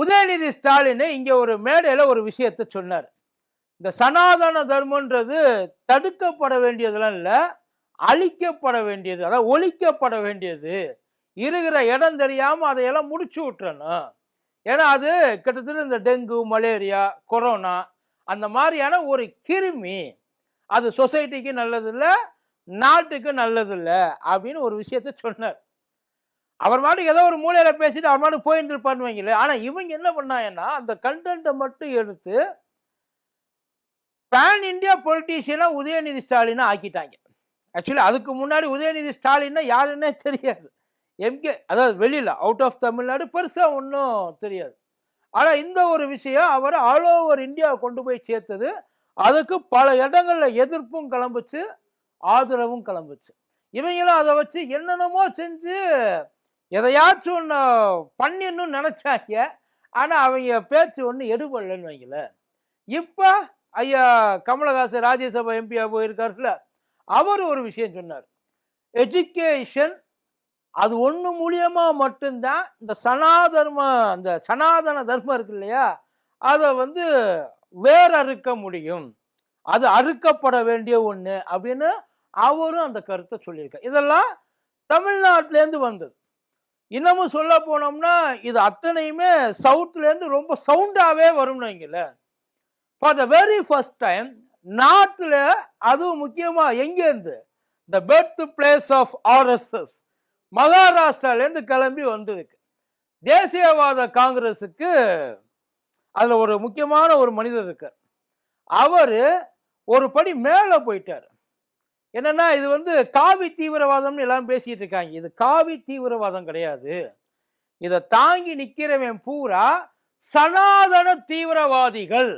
உதயநிதி ஸ்டாலின் இங்கே ஒரு மேடையில் ஒரு விஷயத்தை சொன்னார். இந்த சனாதன தர்மன்றது தடுக்கப்பட வேண்டியதெல்லாம் இல்லை அழிக்கப்பட வேண்டியது அதாவது ஒழிக்கப்பட வேண்டியது. இருக்கிற இடம் தெரியாமல் அதையெல்லாம் முடிச்சு விட்டுறணும். ஏன்னா அது கிட்டத்தட்ட இந்த டெங்கு மலேரியா கொரோனா அந்த மாதிரியான ஒரு கிருமி. அது சொசைட்டிக்கு நல்லதில்ல நாட்டுக்கு நல்லதில்லை அப்படின்னு ஒரு விஷயத்த சொன்னார். அவர் மாட்டுக்கு ஏதோ ஒரு மூலையில் பேசிட்டு அவர் மாட்டு போயிருந்துருப்பான்னு வைங்களே ஆனால் இவங்க என்ன பண்ணாங்கன்னா அந்த கண்டென்ட்டை மட்டும் எடுத்து பேன் இந்தியா பொலிட்டீஷியனாக உதயநிதி ஸ்டாலினை ஆக்கிட்டாங்க. ஆக்சுவலி அதுக்கு முன்னாடி உதயநிதி ஸ்டாலின்னா யாருன்னே தெரியாது. எம்கே அதாவது வெளியில் அவுட் ஆஃப் தமிழ்நாடு பெருசாக ஒன்றும் தெரியாது. ஆனால் இந்த ஒரு விஷயம் அவர் ஆல் ஓவர் இந்தியா கொண்டு போய் சேர்த்தது. அதுக்கு பல இடங்களில் எதிர்ப்பும் கிளம்புச்சு ஆதரவும் கிளம்புச்சு. இவங்களும் அதை வச்சு என்னென்னமோ செஞ்சு எதையாச்சும் ஒன்று பண்ணிடணும்னு நினச்சாங்க. ஆனால் அவங்க பேச்சு ஒன்று எடுபடலன்னு வைங்களேன். இப்போ ஐயா கமலஹாசன் ராஜ்யசபா எம்பியாக போயிருக்காருல்ல அவர் ஒரு விஷயம் சொன்னார். எஜுகேஷன் அது ஒன்று மூலியமாக மட்டும்தான் இந்த சனாதர்ம அந்த சனாதன தர்மம் இருக்கு இல்லையா? அதை வந்து வேற அறுக்க முடியும். அது அறுக்கப்பட வேண்டிய ஒன்று அப்படின்னு அவரும் அந்த கருத்தை சொல்லியிருக்கார். இதெல்லாம் தமிழ்நாட்டிலேருந்து வந்தது. இன்னமும் சொல்ல போனோம்னா இது அத்தனையுமே சவுத்துலேருந்து ரொம்ப சவுண்டாகவே வரும்னு வைங்களேன். For the very first time நாட்டில் அதுவும் முக்கியமாக எங்கேருந்து? The birth place of RSS மகாராஷ்டிராலேருந்து கிளம்பி வந்திருக்கு. தேசியவாத காங்கிரஸுக்கு அதில் ஒரு முக்கியமான ஒரு மனிதர் இருக்கார். அவர் ஒரு படி மேலே போயிட்டார். என்னன்னா இது வந்து காவி தீவிரவாதம்னு எல்லாம் பேசிட்டு இருக்காங்க. இது காவி தீவிரவாதம் கிடையாது. இதை தாங்கி நிற்கிறவன் பூரா சனாதன தீவிரவாதிகள்.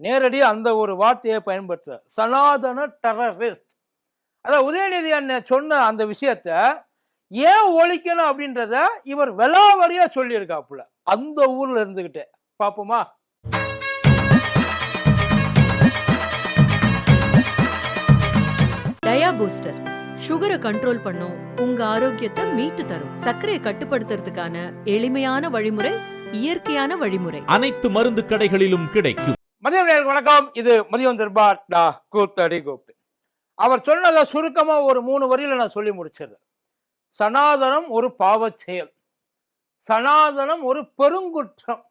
நேரடியாக அந்த ஒரு வார்த்தையை பயன்படுத்துற. சனாதன டெரரிஸ்ட் அதான் உதயநிதி அண்ணன் சொன்ன அந்த விஷயத்த ஏன் ஒழிக்கணும் அப்படின்றத இவர் விலாவரியா சொல்லியிருக்காப்புல. அந்த ஊர்ல இருந்துக்கிட்டே பார்ப்போமா டயா பூஸ்டர் சுகரை கண்ட்ரோல் பண்ணும். உங்க ஆரோக்கியத்தை மீட்டு தரும். சர்க்கரையை கட்டுப்படுத்துறதுக்கான எளிமையான வழிமுறை இயற்கையான வழிமுறை. அனைத்து மருந்து கடைகளிலும் கிடைக்கும். மதியம் வணக்கம். இது மதியம் தர்பார் டா கூத்தடி கோப்பு அவர் சொன்னதை சுருக்கமா ஒரு மூணு வரியில நான் சொல்லி முடிச்சிடுறேன். சனாதனம் ஒரு பாவச் செயல். சனாதனம் ஒரு பெருங்குற்றம்.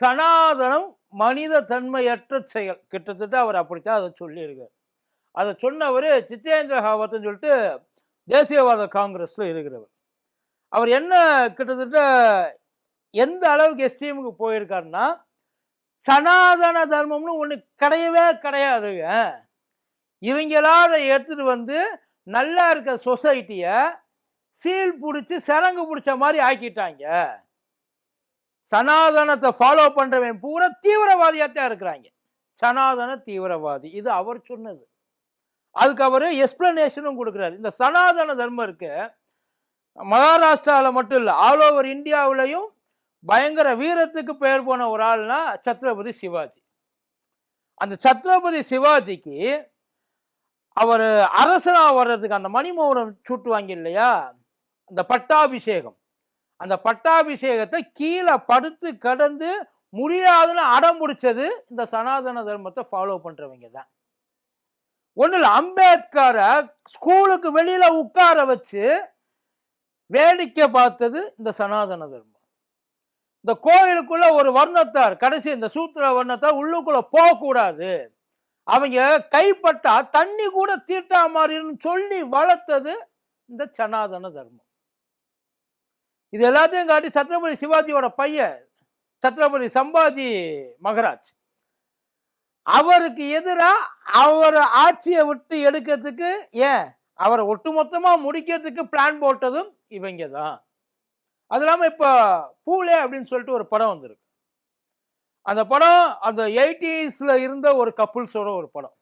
சனாதனம் மனித தன்மையற்ற செயல். கிட்டத்தட்ட அவர் அப்படித்தான் அதை சொல்லியிருக்கார். அதை சொன்னவர் சித்தேந்திர காவத்னு சொல்லிட்டு தேசியவாத காங்கிரஸில் இருக்கிறவர். அவர் என்ன கிட்டத்தட்ட எந்த அளவுக்கு எஸ்டிஎம்க்கு போயிருக்காருன்னா சனாதன தர்மம்னு ஒன்று கிடையவே கிடையாதுங்க. இவங்களா அதை எடுத்துகிட்டு வந்து நல்லா இருக்க சொசைட்டியை சீல் பிடிச்சி சரங்கு பிடிச்ச மாதிரி ஆக்கிட்டாங்க. சனாதனத்தை ஃபாலோ பண்ணுறவன் பூரா தீவிரவாதியாக தான் இருக்கிறாங்க. சனாதன தீவிரவாதி. இது அவர் சொன்னது. அதுக்கு அவர் எக்ஸ்பிளனேஷனும் கொடுக்குறாரு. இந்த சனாதன தர்மம் இருக்கு மகாராஷ்டிராவில் மட்டும் இல்லை ஆல் ஓவர் இந்தியாவிலையும் பயங்கர வீரத்துக்கு பெயர் போன ஒரு ஆள்னா சத்ரபதி சிவாஜி. அந்த சத்ரபதி சிவாஜிக்கு அவர் அரசனாக வர்றதுக்கு அந்த மணிமௌனம் சுட்டுவாங்க இல்லையா? அந்த பட்டாபிஷேகம். அந்த பட்டாபிஷேகத்தை கீழே படுத்து கடந்து முடியாதுன்னு அடம் பிடிச்சது இந்த சனாதன தர்மத்தை ஃபாலோ பண்ணுறவங்க தான். ஒன்றும் இல்லை அம்பேத்கரை ஸ்கூலுக்கு வெளியில உட்கார வச்சு வேடிக்கை பார்த்தது இந்த சனாதன தர்மம். இந்த கோயிலுக்குள்ள ஒரு வர்ணத்தார் கடைசி இந்த சூத்திர வர்ணத்தார் உள்ளுக்குள்ள போகக்கூடாது. அவங்க கைப்பட்டா தண்ணி கூட தீட்டா மாறின்னு சொல்லி வளர்த்தது இந்த சனாதன தர்மம். இது எல்லாத்தையும் காட்டி சத்ரபதி சிவாஜியோட பையன் சத்ரபதி சம்பாஜி மகராஜ். அவருக்கு எதிராக அவர் ஆட்சியை விட்டு எடுக்கிறதுக்கு ஏன்? அவரை ஒட்டுமொத்தமாக முடிக்கிறதுக்கு பிளான் போட்டதும் இவங்க தான் அது இல்லாமல் இப்போ பூலே அப்படின்னு சொல்லிட்டு ஒரு படம் வந்திருக்கு. அந்த படம் அந்த எயிட்டிஸில் இருந்த ஒரு கப்புள்ஸோட ஒரு படம்.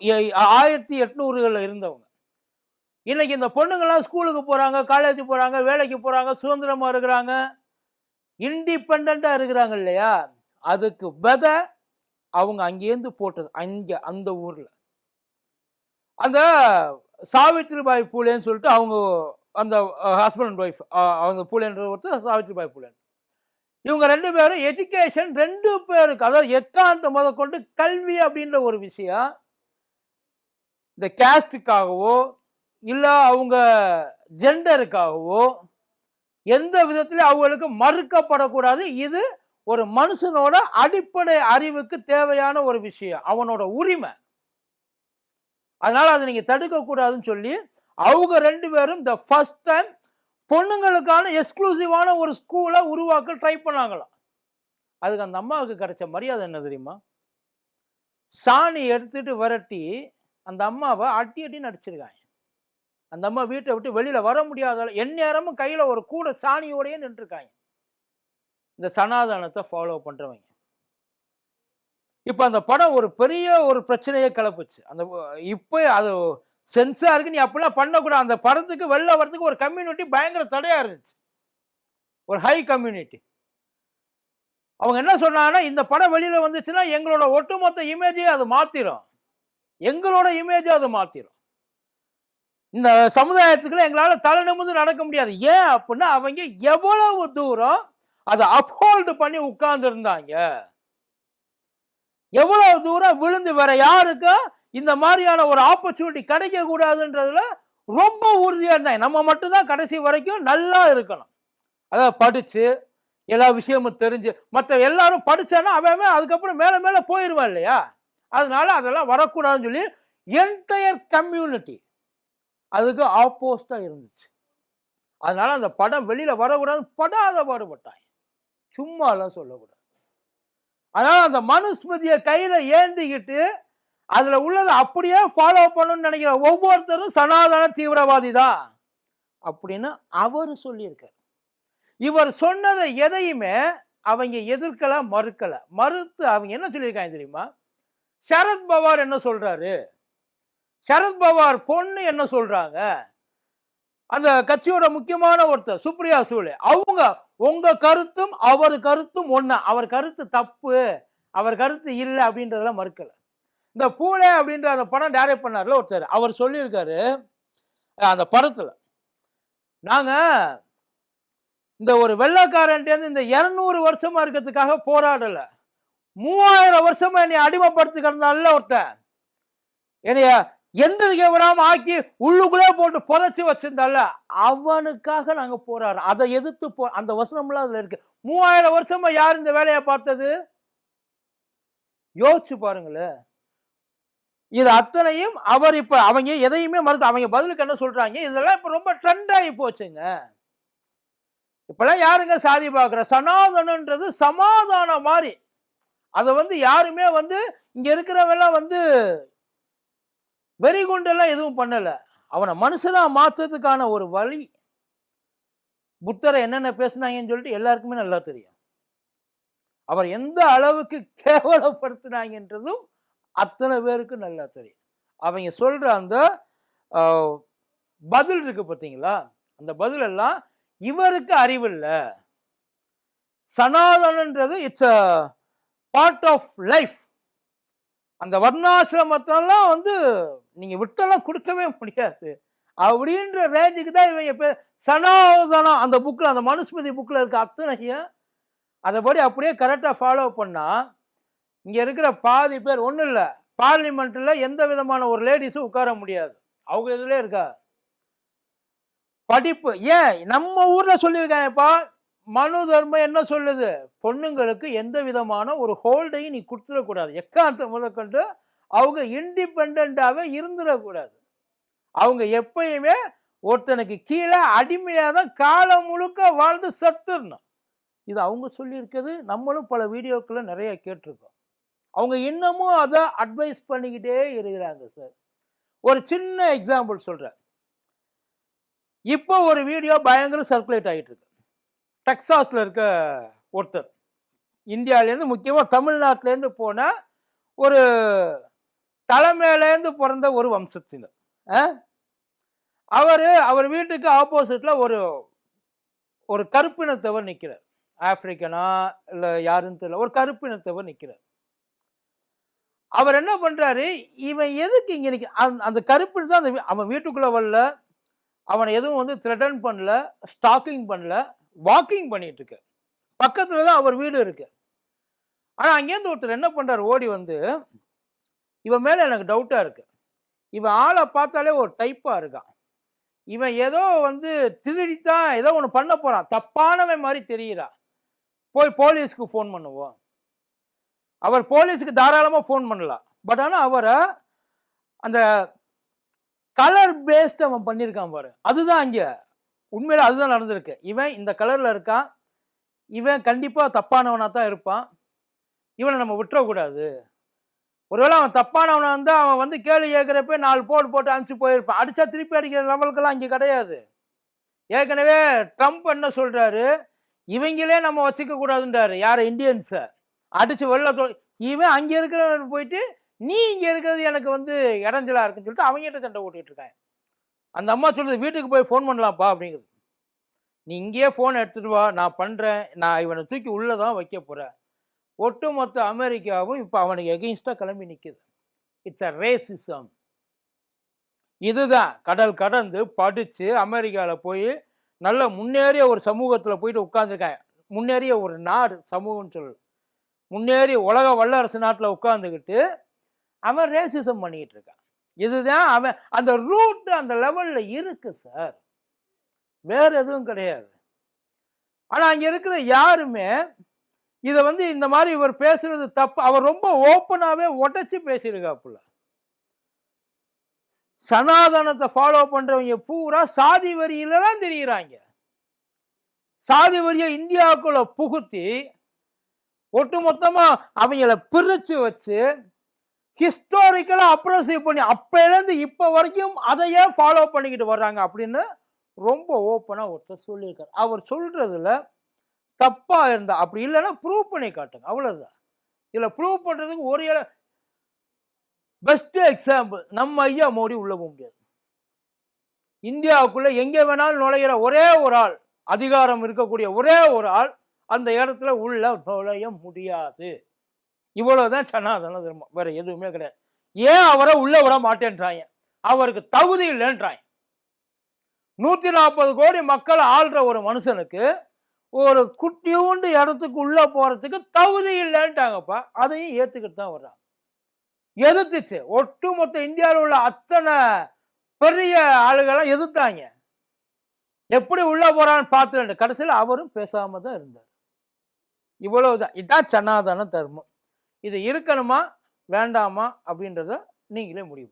எ- ஆயிரத்தி எட்நூறுகளில் இருந்தவங்க. இன்னைக்கு இந்த பொண்ணுங்கள்லாம் ஸ்கூலுக்கு போகிறாங்க காலேஜ் போகிறாங்க வேலைக்கு போகிறாங்க சுதந்திரமாக இருக்கிறாங்க. இண்டிபெண்ட்டாக இருக்கிறாங்க இல்லையா? அதுக்கு விதை அவங்க அங்கேருந்து போட்டது அங்கே அந்த ஊரில். அந்த சாவித்ரிபாய் பூலேன்னு சொல்லிட்டு அவங்க அந்த ஹஸ்பண்ட் அண்ட் ஒய்ஃப் அவங்க பூலேன்ற ஒருத்தர் சாவித்ரிபாய் பூலேன் இவங்க ரெண்டு பேரும் எஜுகேஷன் ரெண்டு பேருக்கு அதாவது எக்காந்த முத கொண்டு கல்வி அப்படின்ற ஒரு விஷயம் இந்த கேஸ்டுக்காகவோ இல்லை அவங்க ஜெண்டருக்காகவோ எந்த விதத்திலையும் அவங்களுக்கு மறுக்கப்படக்கூடாது. இது ஒரு மனுஷனோட அடிப்படை அறிவுக்கு தேவையான ஒரு விஷயம் அவனோட உரிமை. அதனால அதை நீங்கள் தடுக்கக்கூடாதுன்னு சொல்லி அவங்க ரெண்டு பேரும் இந்த ஃபர்ஸ்ட் டைம் பொண்ணுங்களுக்கான எக்ஸ்க்ளூசிவான ஒரு ஸ்கூலை உருவாக்க ட்ரை பண்ணாங்களாம். அதுக்கு அந்த அம்மாவுக்கு கிடைச்ச மரியாதை என்ன தெரியுமா? சாணி எடுத்துட்டு விரட்டி அந்த அம்மாவை அட்டி அட்டி நடிச்சிருக்காங்க அந்த அம்மா வீட்டை விட்டு வெளியில் வர முடியாத எந்நேரமும் கையில் ஒரு கூட சாணியோடையே நின்றுருக்காங்க. இந்த சனாதனத்தை ஃபாலோ பண்ணுறவங்க இப்போ அந்த படம் ஒரு பெரிய ஒரு பிரச்சனையை கிளப்புச்சு. அந்த இப்போ அது சென்சாருக்கு நீ அப்படிலாம் பண்ணக்கூடாது. அந்த படத்துக்கு வெளில வர்றதுக்கு ஒரு கம்யூனிட்டி பயங்கர தடையாக இருந்துச்சு. ஒரு ஹை கம்யூனிட்டி அவங்க என்ன சொன்னாங்கன்னா இந்த படம் வெளியில் வந்துச்சுன்னா எங்களோட ஒட்டுமொத்த இமேஜே அது மாத்திரும். எங்களோட இமேஜை அது மாத்திரும். இந்த சமுதாயத்துக்குள்ள எங்களால் தலை நிமிந்து நடக்க முடியாது. ஏன் அப்படின்னா அவங்க எவ்வளவு தூரம் அதை அப்ஹோல்டு பண்ணி உட்கார்ந்து இருந்தாங்க எவ்வளவு தூரம் விழுந்து வேற யாருக்கும் இந்த மாதிரியான ஒரு ஆப்பர்ச்சுனிட்டி கிடைக்க கூடாதுன்றதுல ரொம்ப உறுதியாக இருந்தாங்க. நம்ம மட்டும்தான் கடைசி வரைக்கும் நல்லா இருக்கணும். அதாவது படித்து எல்லா விஷயமும் தெரிஞ்சு மற்ற எல்லாரும் படித்தேன்னா அவன் அதுக்கப்புறம் மேலே மேலே போயிடுவான் இல்லையா? அதனால அதெல்லாம் வரக்கூடாதுன்னு சொல்லி என்டையர் கம்யூனிட்டி அதுக்கு ஆப்போஸ்டாக இருந்துச்சு. அதனால அந்த படம் வெளியில் வரக்கூடாதுன்னு படாத பாடுபட்டாங்க. சும்மாலாம் சொல்லக்கூடாது. அதனால் அந்த மனுஸ்மிருதியை கையில் ஏந்திக்கிட்டு அதில் உள்ளதை அப்படியே ஃபாலோ பண்ணணும்னு நினைக்கிற ஒவ்வொருத்தரும் சனாதன தீவிரவாதி தான் அப்படின்னு அவர் சொல்லியிருக்கார். இவர் சொன்னதை எதையுமே அவங்க எதிர்க்கலை மறுக்கலை. மறுத்து அவங்க என்ன சொல்லியிருக்காங்க தெரியுமா? சரத்பவார் என்ன சொல்கிறாரு சரத்பவார் பொண்ணு என்ன சொல்கிறாங்க அந்த கட்சியோட முக்கியமான ஒருத்தர் சுப்ரியா சூழே அவங்க உங்க கருத்தும் அவர் கருத்தும் ஒன்று அவர் கருத்து தப்பு அவர் கருத்து இல்லை அப்படின்றதெல்லாம் மறுக்கல. இந்த பூலே அப்படின்ற அந்த படம் டைரக்ட் பண்ணார்ல ஒருத்தர். அவர் சொல்லியிருக்காரு அந்த படத்தில். நாங்கள் இந்த ஒரு வெள்ளக்காரன்ட்டேருந்து இந்த இரநூறு வருஷமா இருக்கிறதுக்காக போராடலை. மூவாயிரம் வருஷமா என்னை அடிமைப்படுத்தி கிடந்தால ஒருத்தன். என்னைய எந்திரிக்க விடாம ஆக்கி உள்ளுக்குள்ளே போட்டு புதைச்சி வச்சிருந்தால அவனுக்காக நாங்க போறாரு அதை எதிர்த்து போ அந்த வசனம்லாம் அதுல இருக்கு. மூவாயிரம் வருஷமா யார் இந்த வேலையை பார்த்தது? யோசிச்சு பாருங்களேன் இது அத்தனையும் அவர் இப்ப அவங்க எதையுமே மறுக்க அவங்க பதிலுக்கு என்ன சொல்றாங்க? இதெல்லாம் இப்ப ரொம்ப ட்ரெண்ட் ஆகி போச்சுங்க. இப்பெல்லாம் யாருங்க சாதி பார்க்குற? சனாதனன்றது சமாதானம் மாதிரி. அதை வந்து யாருமே வந்து இங்க இருக்கிறவெல்லாம் வந்து வெறி குண்டெல்லாம் எதுவும் பண்ணலை. அவனை மனுஷனாக மாற்றுறதுக்கான ஒரு வழி புத்தரை என்னென்ன பேசுனாங்கன்னு சொல்லிட்டு எல்லாருக்குமே நல்லா தெரியும். அவர் எந்த அளவுக்கு கேவலப்படுத்தினாங்கன்றதும் அத்தனை பேருக்கு நல்லா தெரியும். அவங்க சொல்கிற அந்த பதில் இருக்கு பார்த்தீங்களா அந்த பதில் எல்லாம் இவருக்கு இல்லை சனாதனன்றது it's a part of life அந்த வர்ணாசிரமத்தெல்லாம் வந்து நீங்கள் விட்டெல்லாம் கொடுக்கவே முடியாது. அப்படின்ற ரேஞ்சுக்கு தான் இவங்க இப்போ சனாதனம் அந்த புக்கில் அந்த மனுஸ்மிருதி புக்கில் இருக்க அத்தனையும் அதைப்படி அப்படியே கரெக்டாக ஃபாலோ பண்ணால் இங்கே இருக்கிற பாதி பேர் ஒன்றும் இல்லை பார்லிமெண்ட்டில் எந்த விதமான ஒரு லேடிஸும் உட்கார முடியாது. அவங்க இதில் இருக்கா படிப்பு ஏன்? நம்ம ஊரில் சொல்லியிருக்காங்கப்பா மனு தர்மம் என்ன சொல்லுது? பொண்ணுங்களுக்கு எந்த விதமான ஒரு ஹோல்டையும் நீ கொடுத்துடக்கூடாது. எக்காந்த முதற்கொண்டு அவங்க இண்டிபெண்ட்டாகவே இருந்துடக்கூடாது. அவங்க எப்பயுமே ஒருத்தனுக்கு கீழே அடிமையாக தான் காலம் முழுக்க வாழ்ந்து செத்துடணும். இது அவங்க சொல்லியிருக்கிறது நம்மளும் பல வீடியோக்களை நிறைய கேட்டிருக்கோம். அவங்க இன்னமும் அதை அட்வைஸ் பண்ணிக்கிட்டே இருக்கிறாங்க சார் ஒரு சின்ன எக்ஸாம்பிள் சொல்கிறேன் இப்போ ஒரு வீடியோ பயங்கர சர்க்குலேட் ஆகிட்டு இருக்கு டெக்ஸாஸில் இருக்க ஒருத்தர். இந்தியாவிலேருந்து முக்கியமாக தமிழ்நாட்டிலேருந்து போன ஒரு தலைமையிலேருந்து பிறந்த ஒரு வம்சத்தினர். அவர் அவர் வீட்டுக்கு ஆப்போசிட்டில் ஒரு ஒரு கருப்பினத்தவர் நிற்கிறார் ஆப்பிரிக்கனா இல்லை யாருன்னு தெரியல ஒரு கருப்பினத்தவர் நிற்கிறார் அவர் என்ன பண்ணுறாரு இவன் எதுக்கு இங்கே நிற்க அந்த- அந்த கருப்பு தான் அந்த அவன் வீட்டுக்குள்ள வரல. அவனை எதுவும் வந்து த்ரெட்டன் பண்ணல ஸ்டாக்கிங் பண்ணல. வாக்கிங் பண்ணிட்டு இருக்கு பக்கத்துல தான் அவர் வீடு இருக்கு. ஆனா அங்கேருந்து ஒருத்தர் என்ன பண்றாரு? ஓடி வந்து இவன் மேல எனக்கு டவுட்டா இருக்கு. இவன் ஆளை பார்த்தாலே ஒரு டைப்பா இருக்கான். இவன் ஏதோ வந்து திருடித்தான் ஏதோ ஒன்று பண்ண போறான். தப்பானவன் மாதிரி தெரியுறான். போய் போலீஸ்க்கு ஃபோன் பண்ணுவோம். அவர் போலீஸுக்கு தாராளமாக ஃபோன் பண்ணலாம். பட் ஆனால் அவரை அந்த கலர் பேஸ்ட் அவன் பண்ணியிருக்கான் பாரு. அதுதான் அங்கே உண்மையில அதுதான் நடந்திருக்கு. இவன் இந்த கலரில் இருக்கான். இவன் கண்டிப்பாக தப்பானவனாக தான் இருப்பான். இவனை நம்ம விட்டுறக்கூடாது. ஒருவேளை அவன் தப்பானவனாக இருந்தால் அவன் வந்து கேள்வி கேட்குறப்ப நாலு போடு போட்டு அனுப்பிச்சு போயிருப்பான். அடித்தா திருப்பி அடிக்கிற லெவலுக்கெல்லாம் இங்கே கிடையாது. ஏற்கனவே ட்ரம்ப் என்ன சொல்கிறாரு இவங்களே நம்ம வச்சுக்க கூடாதுன்றாரு இந்தியன்ஸை அடித்து வெளில சொல் இவன் அங்கே இருக்கிறவன் போயிட்டு நீ இங்கே இருக்கிறது எனக்கு வந்து இடைஞ்சலா இருக்குன்னு சொல்லிட்டு அவங்ககிட்ட சண்டை ஓட்டிகிட்டு இருக்கேன். அந்த அம்மா சொல்லுது வீட்டுக்கு போய் ஃபோன் பண்ணலாம்ப்பா அப்படிங்கிறது நீ இங்கேயே ஃபோன் எடுத்துட்டு வா நான் பண்ணுறேன் நான் இவனை தூக்கி உள்ளே தான் வைக்க போகிறேன் ஒட்டுமொத்த அமெரிக்காவும் இப்போ அவனுக்கு எகெயின்ஸ்டாக கிளம்பி நிற்குது இட்ஸ் அ ரேசிசம் இதுதான். கடல் கடந்து படித்து அமெரிக்காவில் போய் நல்ல முன்னேறிய ஒரு சமூகத்தில் போயிட்டு உட்காந்துருக்கேன் முன்னேறிய ஒரு நாடு சமூகம்னு சொல்லு. முன்னேறி உலக வல்லரசு நாட்டில் உட்காந்துக்கிட்டு அவன் ரேசிசம் பண்ணிக்கிட்டு இருக்கான். இதுதான் அவன் அந்த ரூட் அந்த லெவலில் இருக்கு சார் வேற எதுவும் கிடையாது. ஆனால் அங்கே இருக்கிற யாருமே இதை வந்து இந்த மாதிரி இவர் பேசுறது தப்பு அவர் ரொம்ப ஓப்பனாகவே உடச்சி பேசியிருக்காப்புல. சனாதனத்தை ஃபாலோ பண்ணுறவங்க பூரா சாதி வரியில தான் தெரிகிறாங்க சாதி வரியை இந்தியாவுக்குள்ள புகுத்தி ஒட்டுமொத்தமா அவங்கள பிரிச்சு வச்சு ஹிஸ்டாரிக்கலாக அப்ரோசிவ் பண்ணி அப்போலேருந்து இப்போ வரைக்கும் அதையே ஃபாலோ பண்ணிக்கிட்டு வர்றாங்க அப்படின்னு ரொம்ப ஓப்பனாக ஒருத்தர் சொல்லியிருக்காரு. அவர் சொல்கிறதுல தப்பாக இருந்தா அப்படி இல்லைன்னா ப்ரூவ் பண்ணி காட்டுங்க. அவ்வளோதான் இதில் ப்ரூவ் பண்ணுறதுக்கு ஒரு பெஸ்ட்டு எக்ஸாம்பிள் நம்ம ஐயா மோடி உள்ளே போக முடியாது. இந்தியாவுக்குள்ளே எங்கே வேணாலும் நுழையிற ஒரே ஒரு ஆள் அதிகாரம் இருக்கக்கூடிய ஒரே ஒரு ஆள் அந்த இடத்துல உள்ள நுழைய முடியாது. இவ்வளவுதான் சனாதன தர்மம் வேற எதுவுமே கிடையாது. ஏன் அவரை உள்ள விட மாட்டேன்றாங்க? அவருக்கு தகுதி இல்லைன்றாங்க. நூத்தி நாற்பது கோடி மக்கள் ஆள்ற ஒரு மனுஷனுக்கு ஒரு குட்டியூண்டு இடத்துக்கு உள்ள போறதுக்கு தகுதி இல்லைன்ட்டாங்கப்பா. அதையும் ஏத்துக்கிட்டு தான் வர்றாங்க. எதிர்த்துச்சு. ஒட்டுமொத்த இந்தியாவில் உள்ள அத்தனை பெரிய ஆளுகளாம் எதிர்த்தாங்க. எப்படி உள்ள போறான்னு பார்த்துட்டு கடைசியில் அவரும் பேசாம தான் இருந்தார். இவ்வளவுதான். இதுதான் சனாதன தர்மம். இது இருக்கணுமா? வேண்டாமா? அப்படின்றத நீங்களே முடிவு